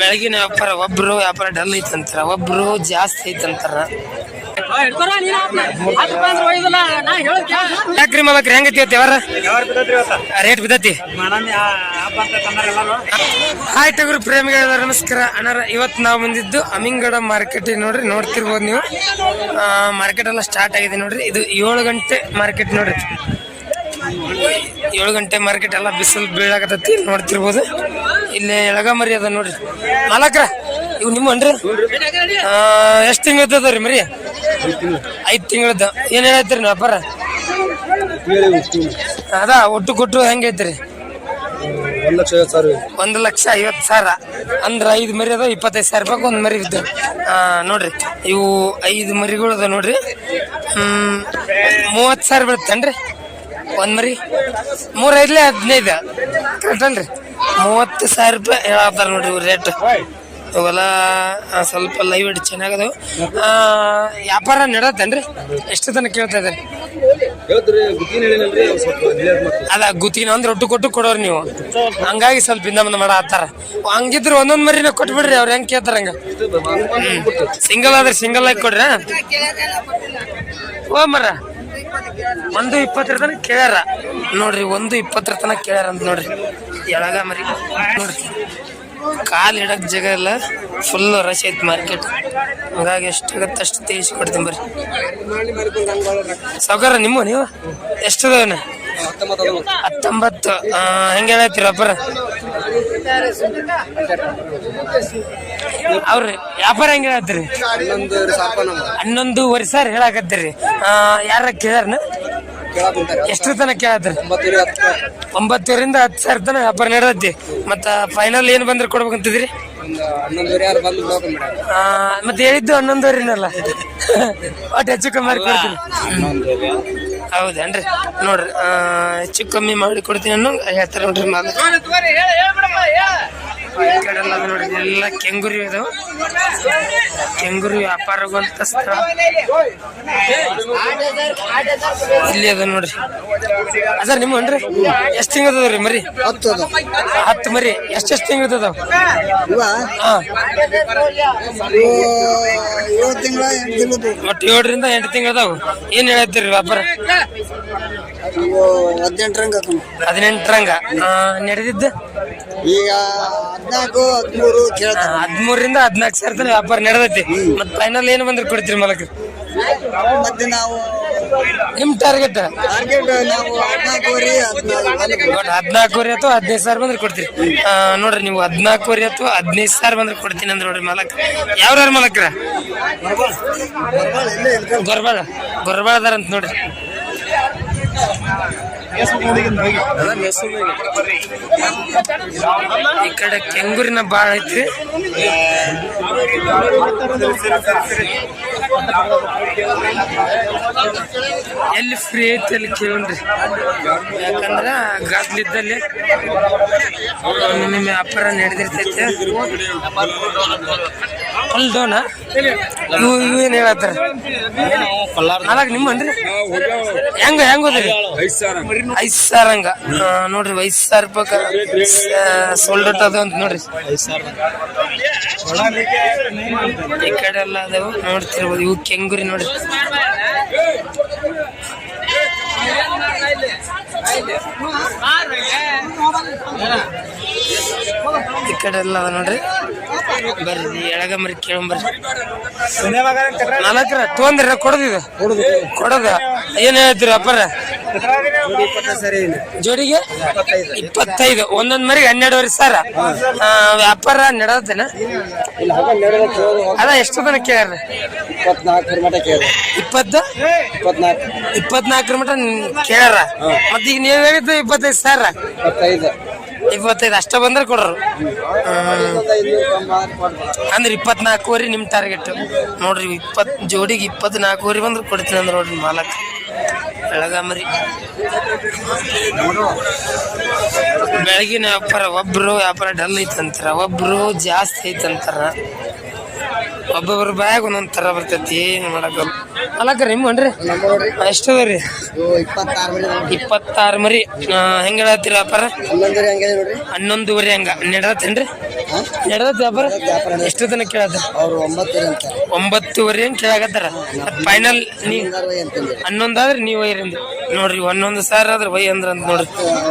ಬೆಳಗಿನ ವ್ಯಾಪಾರ ಒಬ್ರು ವ್ಯಾಪಾರ ಡಲ್ ಐತಂತಾರ ಒಬ್ರು ಜಾಸ್ತಿ ಐತಂತಾರ. ಯಾಕ್ರಿ ಮಾಲಕ್ರಿ ಹೆಂಗೈತಿ ಯಾವಾರ ರೇಟ್ ಬಿದ್ದತಿ? ಹಾಯ್ ಟಗರು ಪ್ರೇಮಿಗಳ ನಮಸ್ಕಾರ. ಅಣ್ಣ ಇವತ್ತು ನಾವು ಬಂದಿದ್ದು ಅಮಿಂಗಡ ಮಾರ್ಕೆಟ್ ನೋಡ್ರಿ ನೋಡ್ತಿರ್ಬೋದು ನೀವು. ಮಾರ್ಕೆಟ್ ಎಲ್ಲ ಸ್ಟಾರ್ಟ್ ಆಗಿದೆ ನೋಡ್ರಿ. ಇದು ಏಳು ಗಂಟೆ ಮಾರ್ಕೆಟ್ ನೋಡ್ರಿ. ಏಳು ಗಂಟೆ ಮಾರ್ಕೆಟ್ ಎಲ್ಲ ಬಿಸಿಲು ಬೀಳಾಕತ್ತೈತಿ, ನೋಡ್ತಿರ್ಬೋದು. ಇಲ್ಲಿ ಎಳಗಮರಿ ಅದ ನೋಡ್ರಿ. ಮಾಲಕ್ರ, ಇವು ನಿಮ್ಮ ಅನ್ರಿ? ಎಷ್ಟು ತಿಂಗಳದ್ದು ಮರಿ? ಐದು ತಿಂಗಳದ್ದು ಏನು ಹೇಳತ್ತೀರಿ ವ್ಯಾಪಾರ? ಅದ, ಒಟ್ಟು ಕೊಟ್ಟು ಹೆಂಗೆ ಐತ್ರಿ? ಒಂದು ಲಕ್ಷ ಐವತ್ತು ಸಾವಿರ. ಅಂದ್ರೆ ಐದು ಮರಿ ಅದ, ಇಪ್ಪತ್ತೈದು ಸಾವಿರ ರೂಪಾಯಿ ಒಂದು ಮರಿ ಇದ್ದು. ನೋಡ್ರಿ, ಇವು ಐದು ಮರಿಗಳು ಅದ ನೋಡ್ರಿ. ಹ್ಮ್, ಮೂವತ್ತು ಸಾವಿರ ಬೀಳುತ್ತೇನ್ರಿ? ಒಂದು ಮರಿ. ಮೂರು ಐದ್ಲೆ ಹದಿನೈದು. ಕರೆಕ್ಟ್ ಅಲ್ರಿ? ಮೂವತ್ತು ಸಾವಿರ ರೂಪಾಯಿ ಹೇಳತ್ತಾರ ನೋಡ್ರಿ ಇವ್ರ ರೇಟ್ ಇವೆಲ್ಲ ಸ್ವಲ್ಪ ಲೈವ್ ಇಡ್ ಚೆನ್ನಾಗದವು ವ್ಯಾಪಾರ ನಡತ್ತೇನ್ರಿ ಎಷ್ಟು ತನಕ ಕೇಳ್ತಾ ಇದ್ದಾರೆ? ಮಾಡ್ತಾರೆ ಅದ ಗುತ್ತಿನ ಅಂದ್ರೆ ಒಟ್ಟು ಕೊಟ್ಟು ಕೊಡೋರು ನೀವು. ಹಂಗಾಗಿ ಸ್ವಲ್ಪ ಹಿಂದ ಮುಂದೆ ಮಾಡ ಹತ್ತಾರ ಹಂಗಿದ್ರೆ ಒಂದೊಂದ್ ಮರಿನ ಕೊಟ್ಬಿಡ್ರಿ ಅವ್ರು ಹೆಂಗ್ ಕೇಳ್ತಾರ ಹಂಗ. ಸಿಂಗಲ್ ಆದ್ರೆ ಸಿಂಗಲ್ ಆಗಿ ಕೊಡ್ರ ಓ ಮರ. ಒಂದು ಇಪ್ಪತ್ತರ ತನಕ ಕೇಳ್ಯಾರ. ನೋಡ್ರಿ, ಒಂದು ಇಪ್ಪತ್ತರ ತನಕ ಕೇಳ್ಯಾರ ಅಂತ ನೋಡ್ರಿ. ಎಳಗ ಮರಿ. ನೋಡ್ರಿ, ಕಾಲು ಇಡಕ್ ಜಾಗ ಇಲ್ಲ ಫುಲ್ ರಶ್ ಐತಿ ಮಾರ್ಕೆಟ್ ಹಂಗಾಗಿ ಎಷ್ಟಾಗತ್ತೆ ಅಷ್ಟು ತೇಜ್ ಕೊಡ್ತೀನಿ ಬರ್ರಿ. ಸಾವುಕಾರ, ನಿಮ್ಮ ನೀವು? ಎಷ್ಟು ಹತ್ತೊಂಬತ್ತು. ಹೆಂಗೆ ಹೆಂಗ್ ಹೇಳತ್ತೀರ ಅಪ್ಪರ ಅವ್ರಿ, ವ್ಯಾಪಾರ ಹೆಂಗ್ ಹೇಳತ್ತೀರಿ? ಹನ್ನೊಂದು ವರ್ಷ ನಮ್ಮ ಹನ್ನೊಂದುವರೆ ಸಾವಿರ ಹೇಳಾಕತ್ತೀರಿ. ಯಾರ ಕುಂತಾರೆ ಎಷ್ಟು ತನಕ ಹತ್ತು ಒಂಬತ್ತರಿಂದ ಹತ್ತು ಸಾವಿರ ತನಕ ವ್ಯಾಪಾರ ನಡೆದೈತಿ. ಮತ್ತ ಫೈನಲ್ ಏನ್ ಬಂದ್ರೆ ಕೊಡ್ಬೇಕಂತಿದ್ರಿ ಮತ್ತೆ ಹೇಳಿದ್ದು ಹನ್ನೊಂದುವರೆನಲ್ಲ? ಒಟ್ಟು ಹೆಚ್ಚು ಕಮ್ಮಿ ಮಾಡಿ ಕೊಡ್ತೀನಿ. ಹೌದೇನ್ರಿ? ನೋಡ್ರಿ ಹೆಚ್ಚು ಕಮ್ಮಿ ಮಾಡಿ ಕೊಡ್ತೀನಿ ಅನ್ನೋ ಹೇಳ್ತಾರೆ ನೋಡ್ರಿ ಮಾಲ ಈ ಕಡೆ ಎಲ್ಲ ನೋಡ್ರಿ ಎಲ್ಲ ಕೆಂಗುರಿ ಇದು. ಕೆಂಗುರಿ ವ್ಯಾಪಾರವಂತ ಸ್ಥಳ. ಇಲ್ಲಿ ಅದ ನೋಡ್ರಿ. ಅದ ನಿಮ್ಮ ಅನ್ರಿ? ಎಷ್ಟು ಅದಾವ್ರಿ ಮರಿ? ಹತ್ತು ಅದು ಹತ್ತು ಮರಿ ಎಷ್ಟೆಷ್ಟು ತಿಂಗಳು ಅದಾವ? ಒಟ್ಟು ಏಳರಿಂದ ಎಂಟು ತಿಂಗಳು ಅದಾವ. ಏನ್ ಹೇಳತ್ತೀರಿ ವ್ಯಾಪಾರ? ರಂಗ ಹದಿನೆಂಟರಂಗ ಹದಿನೆಂಟರಂಗ ನಡೆದಿದ್ದು? ಈಗ ಹದಿನಾಲ್ಕು ಹದಿಮೂರು ಕೇಳ್ತಾರೆ ಹದಿಮೂರಿಂದ ಹದಿನಾಲ್ಕು ಸಾವಿರ ತನಕ ವ್ಯಾಪಾರ ನಡೆದೈತಿ. ಮತ್ತೆ ಫೈನಲ್ ಏನು ಬಂದ್ರೆ ಕೊಡ್ತೀರಿ ಮಲಕ್? ಮತ್ತೆ ನಾವು ನಿಮ್ ಟಾರ್ಗೆಟ್ ಟಾರ್ಗೆಟ್ ನಾವು ಹದಿನಾಲ್ಕುವರೆ ಹದಿನಾಲ್ಕು. ಹದಿನಾಲ್ಕುವರೆ ಅಥವಾ ಹದಿನೈದು ಸಾವಿರ ಬಂದ್ರೆ ಕೊಡ್ತೀರಿ. ಆ, ನೋಡ್ರಿ ನೀವು ಹದಿನಾಲ್ಕುವರೆ ಅಥವಾ ಹದಿನೈದು ಸಾವಿರ ಬಂದ್ರೆ ಕೊಡ್ತೀನಿ ಅಂದ್ರೆ ನೋಡ್ರಿ ಮಲಕ್. ಯಾವ್ಯಾರ ಮಲಕ್ರ? ಗೊರ್ಬಾಳ ಗೊರ್ಬಾಳದಾರ ಅಂತ ನೋಡ್ರಿ. ಈ ಕಡೆ ಕೆಂಗೂರಿನ ಬಾಳ ಐತ್ರಿ. ಎಲ್ಲಿ ಫ್ರೀ ಐತಿ ಅಲ್ಲಿ ಕೇಳ್ರಿ ಯಾಕಂದ್ರ ಗಾದ್ಲಿದ್ದಲ್ಲಿ ನಿಮ್ಮ ವ್ಯಾಪಾರ ನಡೆದಿರ್ತೈತೆ. ಫುಲ್ ಡೌನ ಇವು ಇವು ಏನ್ ಹೇಳತ್ತಾರ? ನಾಲ್ಕು ನಿಮ್ಮನ್ರಿ ಹೆಂಗ ಹೆಂಗ ಹೋದ್ರಿ ಐದು ಸಾವಿರ ಹಂಗ. ನೋಡ್ರಿ, ಐದು ಸಾವಿರ ರೂಪಾಯಿ ಸೋಲ್ಡ್ ಔಟ್ ಅದಾವ ಅಂತ ನೋಡ್ರಿ. ಈ ಕಡೆ ಎಲ್ಲ ಅದಾವ. ನೋಡ್ತಿರ್ಬೋದು ಇವು ಕೆಂಗುರಿ ನೋಡ್ರಿ. ಈ ಕಡೆ ಎಲ್ಲ ಅದ ನೋಡ್ರಿ. ಬರ್ರಿ ಎಳಗ ಮರಿ ಕೇಳಂಬರ್ರಿ ನಾಲ್ಕರ ತೊಂದ್ರೆ ಕೊಡದಿದ. ಕೊಡದ. ಏನ್ ಹೇಳ್ತೀರಿ ಅಪ್ಪರ? ಸರಿ ಜೋಡಿಗೆ? ಇಪ್ಪತ್ತೈದು. ಒಂದೊಂದ್ ಮರಿಗೆ ಹನ್ನೆರಡುವರೆ ಸಾವಿರ ಆ, ವ್ಯಾಪಾರ ನಡೆದೇನ ಅದ ಎಷ್ಟು ತನಕ ಕೇಳ್ರಿ ಇಪ್ಪತ್ನಾಲ್ಕರ ಕೇಳಿದೆ ಇಪ್ಪತ್ತು? ಇಪ್ಪತ್ನಾಲ್ಕು. ಇಪ್ಪತ್ನಾಲ್ಕರ ಮಟ ಕೇಳ್ಯಾರ? ಮತ್ತೆ ಈಗ ನೀವ್ ಹೇಳಿದ್ದು ಇಪ್ಪತ್ತೈದು ಸಾವಿರ ಇಪ್ಪತ್ತೈದು. ಇಪ್ಪತ್ತೈದು ಅಷ್ಟ ಬಂದ್ರೆ ಕೊಡ್ರು. ಅಂದ್ರೆ ಇಪ್ಪತ್ನಾಲ್ಕುವರೆ ನಿಮ್ ಟಾರ್ಗೆಟ್ ನೋಡ್ರಿ ಇಪ್ಪತ್ ಜೋಡಿಗೆ ಇಪ್ಪತ್ನಾಲ್ಕುವರೆ ಬಂದ್ರೆ ಕೊಡ್ತೀನಿ ಅಂದ್ರೆ ನೋಡ್ರಿ ಮಾಲಕ್. ಬೆಳಗಾಮರಿ ಬೆಳಗಿನ ವ್ಯಾಪಾರ ಒಬ್ರು ವ್ಯಾಪಾರ ಡಲ್ ಐತಂತಾರ ಒಬ್ರು ಜಾಸ್ತಿ ಐತಂತಾರ. ಒಬ್ಬೊಬ್ರ ಬ್ಯಾಗ್ ಒಂದೊಂದ್ ತರ ಬರ್ತೈತಿ ಏನು ಮಾಡಕಲ್ಲ ಅಲ್ಲಕ್ಕ ನಿಮ್ಮನ್ರಿ ಎಷ್ಟು ಅದ ರೀ? ಇಪ್ಪತ್ತಾರು ಮರಿ ಹೆಂಗ ಹೇಳತ್ತೀರ ವ್ಯಾಪಾರ? ಹನ್ನೊಂದುವರೆ ಹಂಗ. ನಡೆದತ್ತೇನ್ರಿ ನಡೆದೈತಿ ವ್ಯಾಪಾರ? ಎಷ್ಟು ದಿನ ಕೇಳತ್ತ ಅಂತ ಒಂಬತ್ತುವರೆ ಏನ್ ಕೇಳಾಕತ್ತಾರ ಫೈನಲ್ ನೀ ಹನ್ನೊಂದಾದ್ರೆ ನೀವು ಒಯ್ಯರಿಂದ ನೋಡ್ರಿ ಒಂದೊಂದು ಸಾವಿರ ಆದ್ರೆ ಒಯ್ ಅಂದ್ರ ಅಂತ ನೋಡ್ರಿ.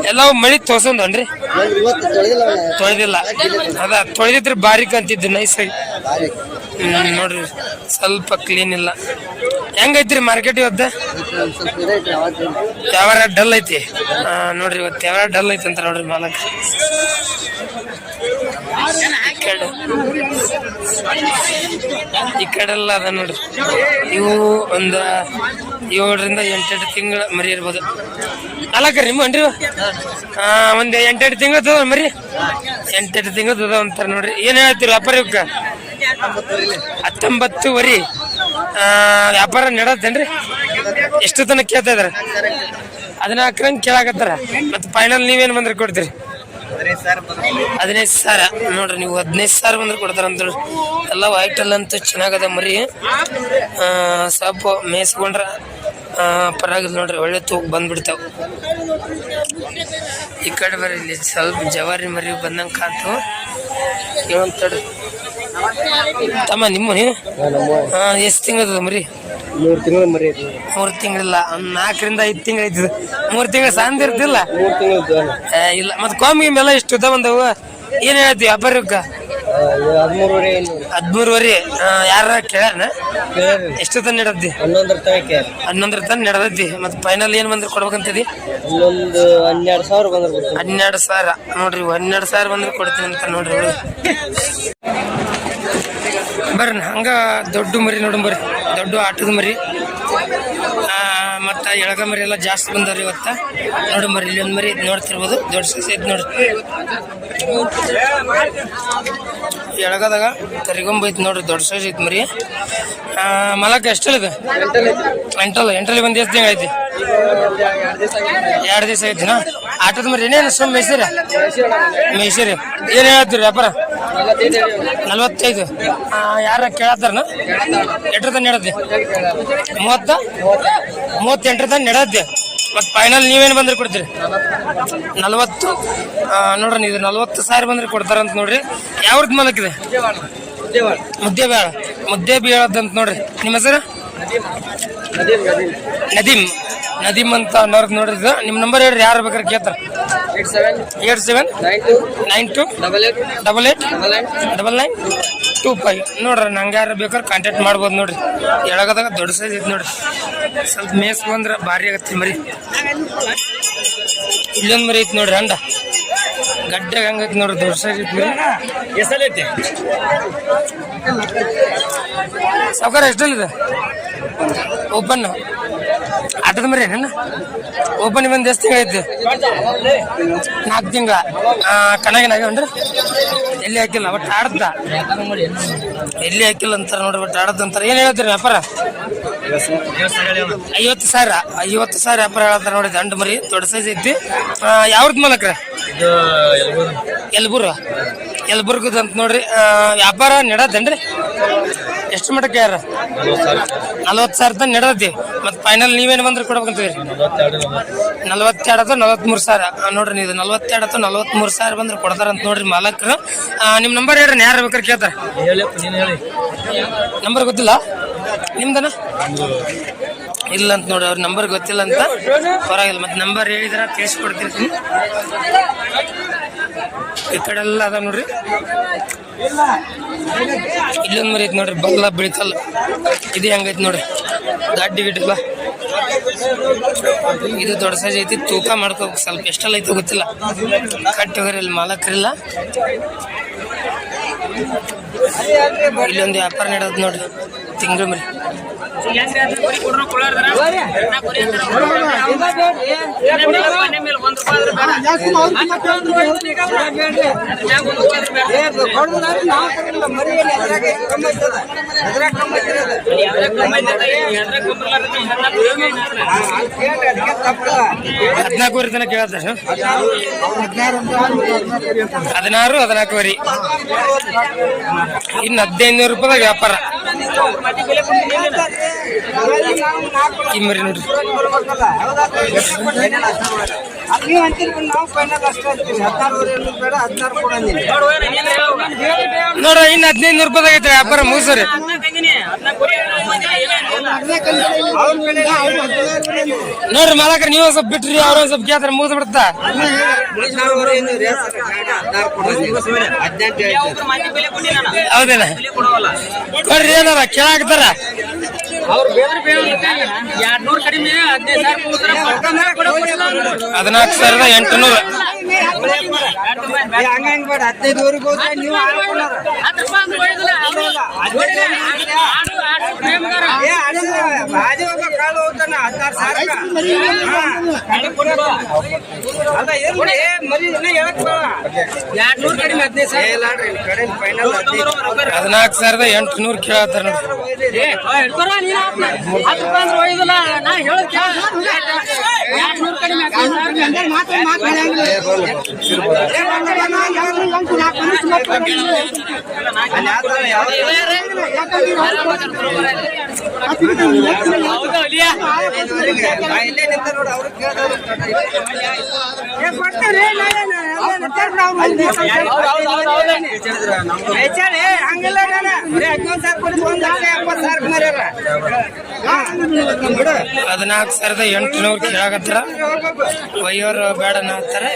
ಎಲ್ಲ ಮಳಿ ತೋಸೊಂದನ್ರಿ ತೊಳೆದಿಲ್ಲ ಅದ ತೊಳೆದಿದ್ರೆ ಬಾರಿಕ್ ಅಂತಿದ್ದು ನೈಸ್ ಆಗಿ. ನೋಡ್ರಿ. ಸ್ವಲ್ಪ ಕ್ಲೀನ್ ಇಲ್ಲ. ಹೆಂಗೈತ್ರಿ ಮಾರ್ಕೆಟ್ ಇವತ್ತು? ಯಾವಾರ ಡಲ್ ಐತಿ. ನೋಡ್ರಿ ಇವತ್ತು ಯಾವಾರ ಡಲ್ ಐತಿ ಅಂತ ನೋಡ್ರಿ ಮಾಲಕ್. ಈ ಕಡೆ ಎಲ್ಲ ಅದ ನೋಡ್ರಿ. ಇವು ಒಂದ ಏಳರಿಂದ ಎಂಟೆಂಟು ತಿಂಗಳ ಮರಿ ಇರ್ಬೋದು. ನಾಲ್ಕ ರೀ ಅನ್ರಿ ಒಂದು ಎಂಟೆಂಟು ತಿಂಗಳು ಮರಿ? ಎಂಟೆಂಟು ತಿಂಗಳು ಅದಾವ ಅಂತಾರ ನೋಡ್ರಿ. ಏನು ಹೇಳ್ತೀರಿ ವ್ಯಾಪಾರ ಇವಕ್ಕ? ಹತ್ತೊಂಬತ್ತುವರೆ ವ್ಯಾಪಾರ ನಡತ್ತೇನ್ರಿ ಎಷ್ಟು ತನಕ ಕೇಳ್ತಾ ಇದಾರೆ ಹದಿನಾಲ್ಕರಂಗ್ ಕೇಳಾಕತ್ತಾರ. ಮತ್ತೆ ಫೈನಲ್ ನೀವೇನು ಬಂದ್ರೆ ಕೊಡ್ತೀರಿ? ಹದಿನೈದು ಸಾವಿರ. ನೋಡ್ರಿ, ನೀವು ಹದಿನೈದು ಸಾವಿರ ಬಂದ್ರೆ ಕೊಡ್ತಾರ ಅಂತ ನೋಡ್ರಿ. ಎಲ್ಲ ವೈಟಲ್ ಅಂತ ಚೆನ್ನಾಗದ ಮರಿ. ಸ್ವಲ್ಪ ಮೇಯಿಸ್ಕೊಂಡ್ರ ಪರವಾಗಿಲ್ಲ ನೋಡ್ರಿ, ಒಳ್ಳೆ ತೂಕ ಬಂದ್ಬಿಡ್ತಾವ. ಈ ಕಡೆ ಬರ್ರಿ, ಇಲ್ಲಿ ಸ್ವಲ್ಪ ಜವಾರಿ ಮರಿ ಬಂದಂಗೆ ಕಾಂತು ಏನಂತ ತಮ್ಮ ನಿಮ್ಮ ನೀವು ಎಷ್ಟು ತಿಂಗಳದ ಮರಿ? ಮೂರು ತಿಂಗಳ ಮರಿ ಮೂರು ತಿಂಗಳಿಲ್ಲ ಒಂದ್ ನಾಲ್ಕರಿಂದ ಐದು ತಿಂಗಳು ಐತಿ ಮೂರು ತಿಂಗಳು ಸಾಂದ್ ಇರ್ತಿಲ್ಲ ತಿಂಗಳು ಇಲ್ಲ. ಮತ್ತೆ ಕಾಮಿ ಮೇಲೆ ಇಷ್ಟು ಉದ್ದ ಬಂದವು ಏನ್ ಹೇಳ್ತಿ ಅಬ್ಬರ ಹದಿಮೂರುವರೆ ಯಾರ ಕೇಳ್ಯಾರ. ಎಷ್ಟು ತನ ನಡದ್ದಿ ಹನ್ನೊಂದರ ತನಕ ಹನ್ನೊಂದರ ತನ ಮತ್ತೆ ಫೈನಲ್ ಏನ್ ಬಂದ್ರೆ ಕೊಡ್ಬೇಕಂತದಿ ಹನ್ನೊಂದು ಹನ್ನೆರಡು ಸಾವಿರ ಬಂದ್ರೆ ಹನ್ನೆರಡು ಸಾವಿರ. ನೋಡ್ರಿ ಹನ್ನೆರಡು ಸಾವಿರ ಬಂದ್ರೆ ಕೊಡ್ತೀನಿ ಅಂತ ನೋಡ್ರಿ. ಬರ್ರಿ ಹಂಗ ದೊಡ್ಡ ಮರಿ ನೋಡು ಬರ್ರಿ, ದೊಡ್ಡ ಆಟದ ಮರಿ. ಮತ್ತು ಎಳಗ ಮರಿ ಎಲ್ಲ ಜಾಸ್ತಿ ಬಂದವ್ರಿ ಇವತ್ತ. ನೋಡು ಮರಿ ಇಲ್ಲಿ ಒಂದು ಮರಿ ಇದ್ ನೋಡ್ತಿರ್ಬೋದು. ದೊಡ್ಡ ಸಸಿ ಐತಿ ನೋಡ್ರಿ ಎಳಗದಾಗ ತರಿಗೊಂಬ ಐತಿ ನೋಡ್ರಿ, ದೊಡ್ಡ ಸೈಜ್ ಐತಿ ಮರಿ. ಎಷ್ಟಲ್ಲ ಎಷ್ಟಲ್ಲಿದೆ ಎಂಟಲ್ಲ, ಎಂಟಲ್ಲಿ ಬಂದು ಎಷ್ಟು ದಿನ ಐತಿ? ಎರಡು ದಿವಸ ಐತಿನಾ? ಆಟದ ಮರಿ ಏನೇನು ಸುಮ್ಮ ಮೇಯ್ಸಿರ ಮೇಯ್ಸಿರಿ ಏನು ಹೇಳ್ತೀರಿ ವ್ಯಾಪಾರ? ನಲ್ವತ್ತೈದು. ಯಾರ ಕೇಳತ್ತಾರನ ಎಟ್ರ ತನ ನಡದ್ದೆ ಮೂವತ್ತ? ಮೂವತ್ತೆಂಟರ ತನ ನಡದ್ದೆ ಮತ್ತು ಫೈನಲ್ ನೀವೇನು ಬಂದ್ರೆ ಕೊಡ್ತೀರಿ? ನಲವತ್ತು? ನೋಡ್ರಿ ಇದು ನಲ್ವತ್ತು ಸಾವಿರ ಬಂದ್ರೆ ಕೊಡ್ತಾರಂತ ನೋಡ್ರಿ. ಯಾವ್ದು ಮಲಕಿದೆ ಮುದ್ದೆ ಬೇಳ ಮುದ್ದೆ ಬೀಳದಂತ ನೋಡ್ರಿ. ನಿಮ್ಮ ಹೆಸರು? ನದೀಮ್. ನದೀಮ್ ಅಂತ ಅನ್ನೋರ್ದು ನೋಡ್ರಿ ನಿಮ್ಮ ನಂಬರ್ ಹೇಳ್ರಿ, ಯಾರು ಬೇಕಾದ್ರೆ ಕೇಳ್ತಾರೆ. Eight seven eight seven nine two nine two double eight double eight double nine double nine two five. ನೋಡ್ರಿ ನಂಗೆ ಯಾರು ಬೇಕಾದ್ರೆ ಕಾಂಟ್ಯಾಕ್ಟ್ ಮಾಡ್ಬೋದು ನೋಡ್ರಿ. ಎಳಗದಾಗ ದೊಡ್ಡ ಸೈಜ್ ಐತೆ ನೋಡ್ರಿ. ಸ್ವಲ್ಪ ಮೇಸ್ ಬಂದ್ರೆ ಭಾರಿ ಆಗತ್ತೆ ಮರಿ. ಇಲ್ಲೊಂದು ಮರಿ ಐತಿ ನೋಡ್ರಿ ಅಂಡ. ಗಡ್ಡೆ ಹಂಗೈತಿ ನೋಡ್ರಿ ದೊಡ್ಡ ಸೈಜ್ ಐತಿ ಮರಿ. ಎಷ್ಟೈತಿ ಸಾವುಕಾರ ಎಷ್ಟಲ್ಲಿದೆ ಓಪನ್ ಆಟದ ಮರಿ ಏನೇನು ಓಪನ್ ಬಂದು ಎಷ್ಟು ತಿಂಗಳ ಐತಿ. ನಾಲ್ಕು ತಿಂಗಳ. ಕಣಗಿನಾಗೇನ್ರಿ ಎಲ್ಲಿ ಹಾಕಿಲ್ಲ ಬಟ್ ಆಡ್ದ. ಎಲ್ಲಿ ಹಾಕಿಲ್ಲ ಅಂತಾರೆ ನೋಡ್ರಿ ಬಟ್ ಆಡದ್ ಅಂತಾರೆ. ಏನ್ ಹೇಳ್ತೀರಿ ವ್ಯಾಪಾರ? ಐವತ್ತು ಸಾವಿರ. ಐವತ್ತು ಸಾವಿರ ವ್ಯಾಪಾರ ಹೇಳ್ತಾರೆ ನೋಡಿ ದಂಡ ಮರಿ ದೊಡ್ಡ ಸೈಜ್ ಐತಿ. ಯಾವ್ದು ಮೂಲಕ್ರ? ಎಲ್ಬೂರು ಎಲ್ಬುರ್ಗದ ಅಂತ ನೋಡ್ರಿ. ವ್ಯಾಪಾರ ನಡತ್ತೇನ್ರಿ ಎಷ್ಟು ಮಟ್ಟಕ್ಕೆ ಯಾರ? ನಲ್ವತ್ತು ಸಾವಿರ ತನಕ ನಡೆದೈತಿ ಮತ್ತೆ ಫೈನಲ್ ನೀವೇನು ಬಂದ್ರೆ ಕೊಡ್ಬೇಕಂತೀರಿ? ನಲ್ವತ್ತೆರಡು ಅಥವಾ ನಲವತ್ಮೂರು ಸಾವಿರ. ನೋಡ್ರಿ ಇದು ನಲ್ವತ್ತೆರಡು ಅಥವಾ ನಲವತ್ಮೂರು ಸಾವಿರ ಬಂದ್ರೆ ಕೊಡ್ತಾರಂತ ನೋಡ್ರಿ ಮಾಲಕರು. ನಿಮ್ಮ ನಂಬರ್ ಹೇಳ್ರಿ, ಯಾರು ಬೇಕಾದ್ರೆ ಕೇಳ್ತಾರೆ. ನಂಬರ್ ಗೊತ್ತಿಲ್ಲ? ನಿಮ್ದನ? ಇಲ್ಲ ಅಂತ ನೋಡಿ, ಅವ್ರ ನಂಬರ್ ಗೊತ್ತಿಲ್ಲ ಅಂತ. ಪರವಾಗಿಲ್ಲ, ಮತ್ತೆ ನಂಬರ್ ಹೇಳಿದ್ರ ತಿಳಿಸ್ಕೊಡ್ತೀನಿ ಈ ಕಡೆ ಎಲ್ಲ ಅದ ನೋಡ್ರಿ. ಇಲ್ಲೊಂದ್ ಮರಿ ಐತಿ ನೋಡ್ರಿ ಬಲ್ಲ ಬೆಳಿತಲ್ಲ ಇದು ಹೆಂಗೈತಿ ನೋಡ್ರಿ ದಾಡ್ಡಿ ಗಿಡ್ಡಿಲ್ಲ ಇದು ದೊಡ್ಡ ಸೈಜ್ ಐತಿ, ತೂಕ ಮಾಡ್ಕೋಬೇಕು, ಸ್ವಲ್ಪ ಎಷ್ಟೆಲ್ಲ ಐತಿ ಗೊತ್ತಿಲ್ಲ. ಕಟ್ಟಿ ಹೋಗ್ರಿ ಇಲ್ಲಿ ಮಾಲಕರಿಲ್ಲ ಇಲ್ಲೊಂದು ವ್ಯಾಪಾರ ನಡೆದ್ ನೋಡ್ರಿ, ತಿಂಗಳ ಮರಿ. ಹದಿನಾಲ್ಕುವರೆ ತನಕ ಕೇಳ್ತಾರೆ ಹದಿನಾರು ಹದಿನಾಲ್ಕೂವರೆ. ಇನ್ನು ಹದಿನೈದು ನೂರು ರೂಪಾಯಿದಾಗ ವ್ಯಾಪಾರ. ಈ ಮರಿ ನೋಡ್ರಿ. ನೀವು ಅಂತೀರಿ ಫೈನಲ್ ಅಷ್ಟೇ ಹದಿನಾರು ಇನ್ನು ಹದಿನೈದು ನೂರು ರೂಪಾಯಿ ಐತ್ರಿ ವ್ಯಾಪಾರ ಮೂಸರಿ ನೋಡ್ರಿ ಮಾಲಕರು, ನೀವು ಸ್ವಲ್ಪ ಬಿಟ್ರಿ, ಅವ್ರ ಸ್ವಲ್ಪ ಕೇಳ್ತಾರೆ, ಮುಗಿಸ್ ಬಿಡ್ತ. ನೋಡ್ರಿ, ಏನಾರ ಕೇಳಾಕತ್ತಾರ? ಹದಿನಾಲ್ಕು ಸಾವಿರದ ಎಂಟುನೂರು ಹದಿನೈದುವರೆಗೆ ಹೋದ್ರೆ ನೀವು ಆಡ್ಕೊಳ್ಳೋರು. ಏ, ಅಡಿಲ್ಲ. ಬಾಜು ಒಬ್ಬ ಕಾಳು ಹೋಗ್ತಾನ, ಹದಿನಾರು ಸಾವಿರ. ಹಾ, ಕಾಳು ಕೊಡೋದು. ಅಲ್ಲ, ಇರ್ಲಿ, ಮರಿ ಇನ್ನ ಹೇಳಕ್ ಬೇಡ. ಏ, ಇಲ್ಲ ನೋಡ್ರಿ, ಈ ಕಡೆ final ಹದಿನೈದು. ಹದಿನಾಲ್ಕು ಸಾವಿರದ ಎಂಟುನೂರು ಕೇಳತ್ತಾರ ಆದ್ರೆ ಯಾವ್ದು ಬಾ, ಇಲ್ಲೇ ನಿಂತ ನೋಡು, ಅವ್ರಿಗೆ ಕೇಳ್ದವ್ರು ಹೆಚ್ಚಾಳಿ, ಹಂಗಿಲ್ಲ ನಾನು. ಹದಿನಾಲ್ಕು ಸಾವಿರದ ಎಂಟುನೂರು ಕೇಳಾಕತ್ತಾರ. ಒಯ್ಯೋರು ಬೇಡ ಅಂತಾರೆ.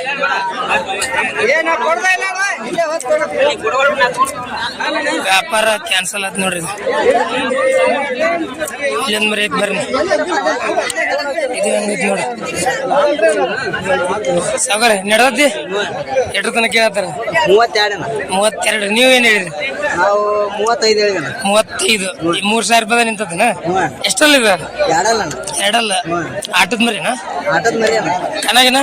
ಏ, ಕೊಡ್ತಾ ಇಲ್ಲ ಅವ. ಇಲ್ಲೇ ಹೋಗ್ ಕೊಡು. ವ್ಯಾಪಾರ ಕ್ಯಾನ್ಸಲ್ ಆಯ್ತು ನೋಡ್ರಿ. ಇಲ್ಲೊಂದ್ ಮರಿ ಬರ್ರಿ. ಇದು ಹೆಂಗೈತಿ ನೋಡ್ರಿ ಸಾಗರ ನಡದತಿ ಎಟ್ರ ತನಕ ಕೇಳತ್ತಾರ? ಮೂವತ್ತೆರಡು. ಮೂವತ್ತೆರಡು ನೀವೇನ್ ಹೇಳಿರಿ ನಾವು ಮೂವತ್ತೈದು ಹೇಳಿದನ ಮೂವತ್ತೈದು. ಈ ಮೂರ್ ಸಾವಿರ ರೂಪಾಯಿ ನಿಂತದನ? ಎಷ್ಟಲ್ಲ ಇದೆ? ಎರಡಲ್ಲ ಎರಡಲ್ಲ. ಆಟದ ಮರಿನಾ? ಆಟದ ಮರಿ ಕಣಗಿನ?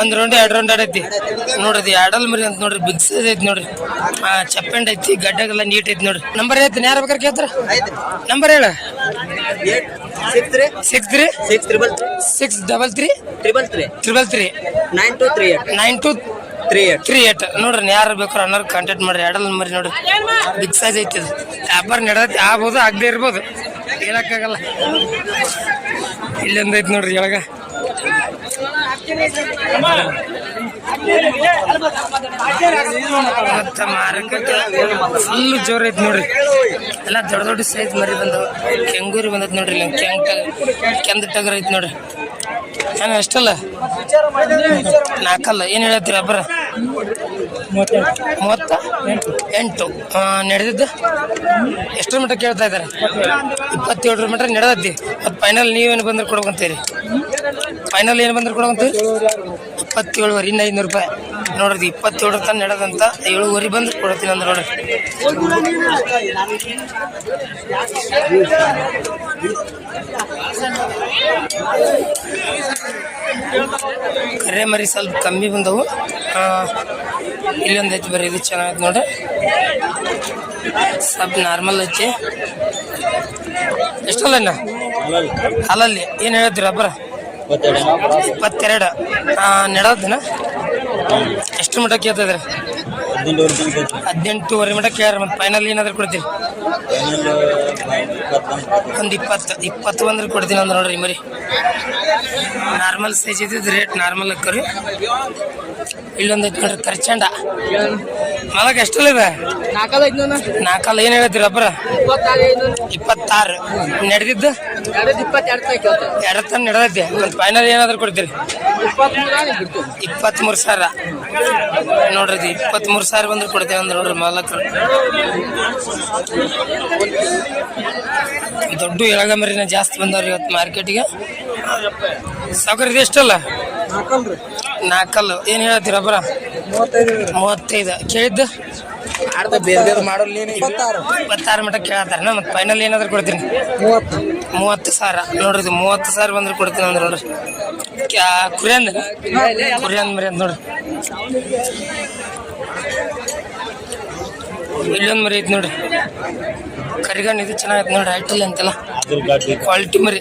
ಒಂದ್ ರೌಂಡ್ ಎರಡ್ ರೌಂಡ್. ಆಡೈತಿ. ನೋಡ್ರಿ ಎರಡಲ್ ಮರಿ ಅಂತ ನೋಡ್ರಿ ಬಿಗ್ ಸೈಜ್ ಐತಿ ನೋಡ್ರಿ. ಚಪ್ಪಂಡ್ ಐತಿ ಗಡ್ಡಗೆಲ್ಲ ನೀಟ್ ಐತಿ ನೋಡ್ರಿ. ನಂಬರ್ ಐತಿ ಯಾರ ಬೇಕಾರೆ ಕೇಳ್ತಾರ? ನಂಬರ್ ಹೇಳ. Eight six three six three six triple six double three triple three triple three nine two three nine two three eight three eight ನೋಡ್ರಿ, ಯಾರು ಬೇಕಾರೆ ಅನ್ನೋರು ಕಾಂಟ್ಯಾಕ್ಟ್ ಮಾಡ್ರಿ. ಎರಡಲ್ ಮರಿ ನೋಡ್ರಿ. ಬಿಗ್ ಸೈಜ್ ಐತಿ ಅದು. ವ್ಯಾಪಾರ ನಡೆದೈತಿ, ಆಗ್ಬೋದು, ಆಗದೆ ಇರ್ಬೋದು. ಹೇಳಕ್ಕಾಗಲ್ಲ. ಇಲ್ಲೊಂದು ಐತಿ ನೋಡ್ರಿ ಒಳಗ. ಮತ್ತೆ ಫುಲ್ ಜೋರ್ ಐತಿ ನೋಡ್ರಿ. ಎಲ್ಲ ದೊಡ್ಡ ದೊಡ್ಡ ಸೈಜ್ ಮರಿ ಬಂದವು. ಕೆಂಗೂರಿ ಬಂದೈತಿ ನೋಡ್ರಿ ಕೆಂಗ್ ಕೆಂದ ಟಗರ್ ಐತಿ ನೋಡ್ರಿ. ನಾನು ಎಷ್ಟಲ್ಲ ನಾಲ್ಕಲ್ಲ. ಏನು ಹೇಳತ್ತೀರ ಅಬ್ಬರ ಮೂವತ್ತ ಎಂಟು. ನಡೆದಿದ್ದು? ಎಷ್ಟರ ಮಟ್ಟ ಕೇಳ್ತಾ ಇದ್ದಾರೆ? ಇಪ್ಪತ್ತೇಳರ ಮಟ್ಟ ನಡೆದೈತಿ ಮತ್ತು ಫೈನಲ್ ನೀವೇನು ಬಂದ್ರೆ ಕೊಡ್ಕೊಂತೀರಿ ಫೈನಲ್ ಏನು ಬಂದ್ರೆ ಕೊಡ್ಕೊಂತೀರಿ ಇಪ್ಪತ್ತೇಳುವರೆ ಇನ್ನು ಐನೂರು ರೂಪಾಯಿ. ನೋಡ್ರಿ ಇಪ್ಪತ್ತೇಳರ ತನಕ ನಡೆದಂತ ಏಳುವರೆ ಬಂದು ಕೊಡ್ತೀನಿ ಅಂದ್ರೆ ನೋಡ್ರಿ. ಕರೆ ಮರಿ ಸ್ವಲ್ಪ ಕಮ್ಮಿ ಬಂದವು. ಇಲ್ಲೊಂದು ಐತಿ ಬರೀ ಇದು ಚೆನ್ನಾಗೈತೆ ನೋಡ್ರಿ. ಸ್ವಲ್ಪ ನಾರ್ಮಲ್ ಐತಿ ಎಷ್ಟಲ್ಲ ಅಲ್ಲಲ್ಲಿ. ಏನು ಹೇಳ್ತೀರಾ ಅಬ್ಬರ? ಇಪ್ಪತ್ತೆರಡು. ನೆಡೋದಿನ ಎಷ್ಟು ಮಟ್ಟ ಕೇಳ್ತಿದ್ರಿ? ಹದಿನೆಂಟುವರೆ ಮಟ್ಟ ಕೇಳ್ರಿ, ಮತ್ತೆ ಫೈನಲ್ ಏನಾದ್ರು ಕೊಡ್ತೀರಿ? ಒಂದು ಇಪ್ಪತ್ತು ಇಪ್ಪತ್ತು ಬಂದ್ರೆ ಕೊಡ್ತೀನಿ ಅಂದ್ರೆ ನೋಡ್ರಿ ಮರಿ. ನಾರ್ಮಲ್ ಸೈಜ್ ಇದ್ದಿದ್ದು ರೇಟ್ ನಾರ್ಮಲ್ ಹಾಕೋರಿ ಇಲ್ಲೊಂದು ಐತಿ ನೋಡ್ರಿ ಕರ್ಚಂಡ ಮಲಗ ಎಷ್ಟಲ್ಲ ಇದೆ ನಾಲ್ಕಲ್ಲ ಏನ್ ಹೇಳ್ತೀರಿ ಅಬ್ಬರ ಇಪ್ಪತ್ತಾರು. ನಡೆದಿದ್ದು? ಎರಡು ತನ್ ನಡೆದೈತಿ. ಒಂದು ಫೈನಲ್ ಏನಾದ್ರು ಕೊಡ್ತೀರಿ? ಇಪ್ಪತ್ತ್ಮೂರು ಸಾವಿರ. ನೋಡ್ರಿ ಇಪ್ಪತ್ ಇಪ್ಪತ್ತ್ಮೂರು ಸಾವಿರ ಬಂದ್ರೆ ಕೊಡ್ತೇವೆ ಅಂದ್ರೆ ನೋಡ್ರಿ ಮಾಲಕರು. ದೊಡ್ಡ ಎಳಗಮರಿನ ಜಾಸ್ತಿ ಬಂದವ್ರಿ ಇವತ್ತು ಮಾರ್ಕೆಟಿಗೆ. ಸಾಕರ್ ಇದು ಎಷ್ಟಲ್ಲ? ನಾಲ್ಕಲ್ರಿ ನಾಲ್ಕಲ್ಲು ಏನು ಹೇಳ್ತೀರ ಬ್ರ ಮೂವತ್ತೈದು ಮೂವತ್ತೈದು. ಕೇಳಿದ್ದು? ಅರ್ಧ ಬೇರೆ ಬೇರೆ ಇಪ್ಪತ್ತಾರು. ಇಪ್ಪತ್ತಾರು. ಮಟ್ಟ ಕೇಳತ್ತಾರ. ಮತ್ತೆ ಫೈನಲ್ ಏನಾದ್ರು ಕೊಡ್ತೀನಿ? ಮೂವತ್ತು. ಮೂವತ್ತು ಸಾವಿರ ನೋಡ್ರಿ ಇದು ಮೂವತ್ತು ಸಾವಿರ ಬಂದ್ರೆ ಕೊಡ್ತೀನಿ ಅಂದ್ರೆ ನೋಡ್ರಿ. ಕ್ಯಾ ಕುರಿಯನ್ ಕುರಿಯನ್ ಮರಿ ಅಂತ ನೋಡ್ರಿ. ಇಲ್ಲೊಂದು ಮರಿ ಐತಿ ನೋಡ್ರಿ. ಕರಿಗಣ್ಣ ಇದು ಚೆನ್ನಾಗೈತೆ ನೋಡಿ ಐಟಲ್ ಅಂತೆಲ್ಲ. ಕ್ವಾಲಿಟಿ ಮರಿ.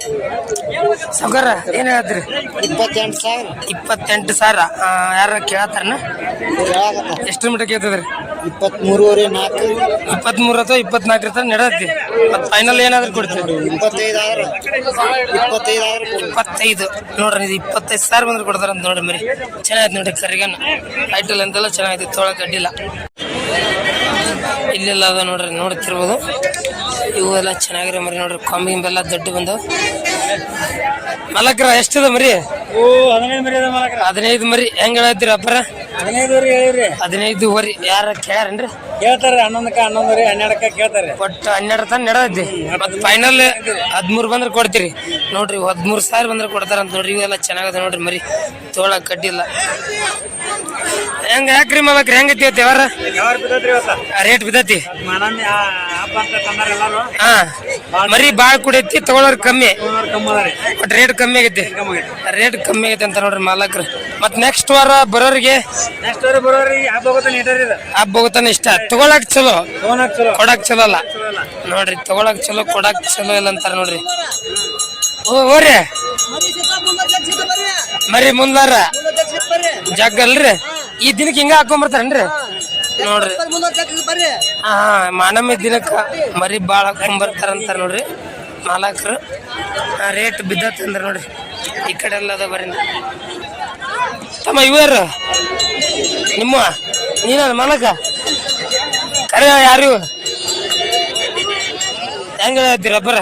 ಸೌಕರ ಏನು ಹೇಳ್ತೀರಿ ಇಪ್ಪತ್ತೆಂಟು ಸಾವಿರ. ಇಪ್ಪತ್ತೆಂಟು ಸಾವಿರ. ಯಾರ ಕೇಳತ್ತಾರನ? ಎಷ್ಟು ಮೀಟರ್ ಕೇಳ್ತದ್ರಿ? ಇಪ್ಪತ್ಮೂರುವರೆ ನಾಲ್ಕು. ಇಪ್ಪತ್ಮೂರು ಅಥವಾ ಇಪ್ಪತ್ನಾಲ್ಕು ಇರ್ತಾರೆ ನಡೆದೈತಿ ಮತ್ತು ಫೈನಲ್ ಏನಾದರೂ ಕೊಡ್ತೀವಿ ಇಪ್ಪತ್ತೈದು ಆದ್ರೆ ಇಪ್ಪತ್ತೈದು ಆದ್ರೆ ಇಪ್ಪತ್ತೈದು. ನೋಡ್ರಿ ಇದು ಇಪ್ಪತ್ತೈದು ಸಾವಿರ ಬಂದ್ರೆ ಕೊಡ್ತಾರಂತ ನೋಡ್ರಿ ಮರಿ. ಚೆನ್ನಾಗೈತೆ ನೋಡ್ರಿ ಕರಿಗಣ್ಣ ಐಟಲ್ ಅಂತೆಲ್ಲ ಚೆನ್ನಾಗೈತಿ ತೊಳಕ್ಕೆ ಅಡ್ಡಿಲ್ಲ. ಇಲ್ಲೆಲ್ಲ ಅದ ನೋಡ್ರಿ ನೋಡ್ತಿರ್ಬೋದು. ಇವು ಎಲ್ಲ ಚೆನ್ನಾಗಿರೋ ಮರಿ ನೋಡ್ರಿ. ಕೊಂಬಿ ಗಿಂಬೆಲ್ಲ ದೊಡ್ಡ ಬಂದು ಮಲಕ್ರ ಎಷ್ಟಿದೆ ಮರಿ? ಓ ಹದಿನೈದು ಮರಿ ಅದ ಮಾಲಕ್ರ. ಹದಿನೈದು ಮರಿ. ಹೆಂಗ್ ಹೇಳತ್ತೀರಿ ಅಪ್ಪರ ಹದಿನೈದು ವರಿ. ಯಾರ ಕೇಳ್ಯಾರೇನ್ರಿ? ಕೇಳ್ತಾರೆ ಹನ್ನೊಂದು ರೀ ಹನ್ನೆರಡಕ್ಕ ಕೇಳ್ತಾರೆ. ಒಟ್ಟು ಹನ್ನೆರಡು ತನ ನಡೆದೈತಿ. ಮತ್ತೆ ಫೈನಲ್ ಹದಿಮೂರು ಬಂದ್ರೆ ಕೊಡ್ತೀರಿ. ನೋಡ್ರಿ ಹದಿಮೂರು ಸಾವಿರ ಬಂದ್ರೆ ಕೊಡ್ತಾರಂತ ನೋಡ್ರಿ ಇವೆಲ್ಲ ಚೆನ್ನಾಗದ ನೋಡ್ರಿ ಮರಿ. ತೋಳ ಕಟ್ಟಿಲ್ಲ. ಹೆಂಗ ಯಾಕ್ರಿ ಮಾಲಕ್ರಿ ಯಾವಾಗ ಬಿದ್ದೈತ್ರಿ ಇವತ್ತ. ರೇಟ್ ಬಿದ್ದೈತಿ? ಅಂತ ಹಾ ಮರಿ ಬಾಳ್ ಕುಡೈತಿ ತಗೊಳೋರ್ ಕಮ್ಮಿ. ಬಟ್ ರೇಟ್ ಕಮ್ಮಿ ಆಗೈತಿ. ರೇಟ್ ಕಮ್ಮಿ ಆಗೈತಿ. ಅಂತ ನೋಡ್ರಿ ಮಾಲಕ್ರು. ಮತ್ ನೆಕ್ಸ್ಟ್ ವಾರ ಬರೋರಿಗೆ ನೆಕ್ಸ್ಟ್ ವಾರ ಬರೋರಿಗೆ ಹಬ್ಬ ಹೋಗುತ್ತಾನ ಇಷ್ಟ. ತಗೊಳಕ್ ಚಲೋ. ತೊಗೊಳಕ್ ಚಲೋ. ಕೊಡಕ್ ಚಲೋ ಅಲ್ಲ. ನೋಡ್ರಿ ತಗೊಳಕ್ ಚಲೋ ಕೊಡಕ್ ಚಲೋ ಇಲ್ಲ ಅಂತಾರ ನೋಡ್ರಿ. ಓರಿ ಮರಿ ಮುಂದಾರ ಜಗ್ ಅಲ್ರಿ. ಈ ದಿನಕ್ಕೆ ಹಿಂಗ ಹಾಕೊಂಬರ್ತಾರನ್ರಿ? ನೋಡ್ರಿ. ಹಾ ಮಾನಮ್ಮ ದಿನಕ್ಕ ಮರಿ ಬಾಳ ಹಾಕೊಂಬರ್ತಾರ ಅಂತಾರ ನೋಡ್ರಿ. ಮಾಲಕರು. ರೇಟ್ ಬಿದ್ದತ್ತಂದ್ರ ನೋಡ್ರಿ. ಈ ಕಡೆ ಎಲ್ಲ ಅದ ಬರ್ರಿ ತಮ್ಮ ಇವರು. ನಿಮ್ಮ ನೀನ ಮಾಲಕ? ಕರೆ ಯಾರು? ಹೆಂಗ ಹೇಳ್ತೀರ ಒಬ್ಬರ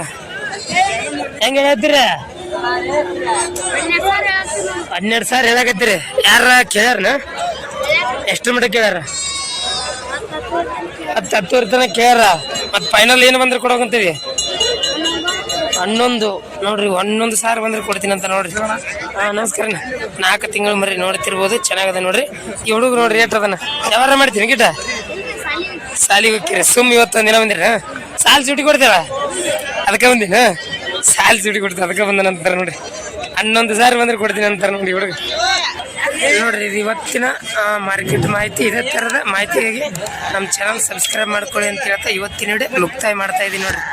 ಹೆಂಗ ಹೇಳ್ತೀರ? ಹನ್ನೆರಡು ಸಾವಿರ ಹೇಳಕತ್ತೀರಿ. ಯಾರ ಕೇಳ್ಯಾರನ? ಎಷ್ಟು ಮಟ್ಟ ಕೇಳ್ಯಾರ? ಹತ್ತು ಹತ್ತುವರೆ ತನಕ ಕೇಳ್ಯಾರ. ಮತ್ತೆ ಫೈನಲ್ ಏನು ಬಂದ್ರೆ ಕೊಡೋಕಂತೀವಿ ಹನ್ನೊಂದು. ನೋಡ್ರಿ, ಹನ್ನೊಂದು ಸಾವಿರ ಬಂದ್ರೆ ಕೊಡ್ತೀನಿ ಅಂತ ನೋಡ್ರಿ. ಹಾ ನಮಸ್ಕಾರ ನಾಲ್ಕು ತಿಂಗಳು ಮರಿ ನೋಡ್ತಿರ್ಬೋದು, ಚೆನ್ನಾಗದ ನೋಡ್ರಿ. ಈ ಹುಡುಗ ನೋಡ್ರಿ ರೇಟ್ ಅದನ್ನ ಯಾವಾರ ಮಾಡ್ತೀನಿ ಗಿಟ ಸಾಲಿಗೆ ಹೋಗ್ತೀರಿ? ಸುಮ್ ಇವತ್ತು ದಿನ ಬಂದಿರ? ಸಾಲ್ ಸುಟಿ ಕೊಡ್ತೀರ? ಅದಕ್ಕೆ ಬಂದಿನ? ಸಾಲ್ ಸುಟಿ ಕೊಡ್ತೀರ? ಅದಕ್ಕೆ ಬಂದ ನಂತರ ನೋಡ್ರಿ ಹನ್ನೊಂದು ಸಾವಿರ ಬಂದ್ರೆ ಕೊಡ್ತೀನಿ ಅಂತಾರ ನೋಡಿ ಹುಡುಗ. ನೋಡ್ರಿ, ಇದು ಇವತ್ತಿನ ಮಾರ್ಕೆಟ್ ಮಾಹಿತಿ ಇದೇ ಥರದ ಮಾಹಿತಿಗಾಗಿ ನಮ್ಮ ಚಾನಲ್ ಸಬ್ಸ್ಕ್ರೈಬ್ ಮಾಡ್ಕೊಳ್ಳಿ ಅಂತ ಹೇಳ್ತಾ ಇವತ್ತಿನ ಮುಕ್ತಾಯ ಮಾಡ್ತಾ ಇದೀನಿ ನೋಡ್ರಿ.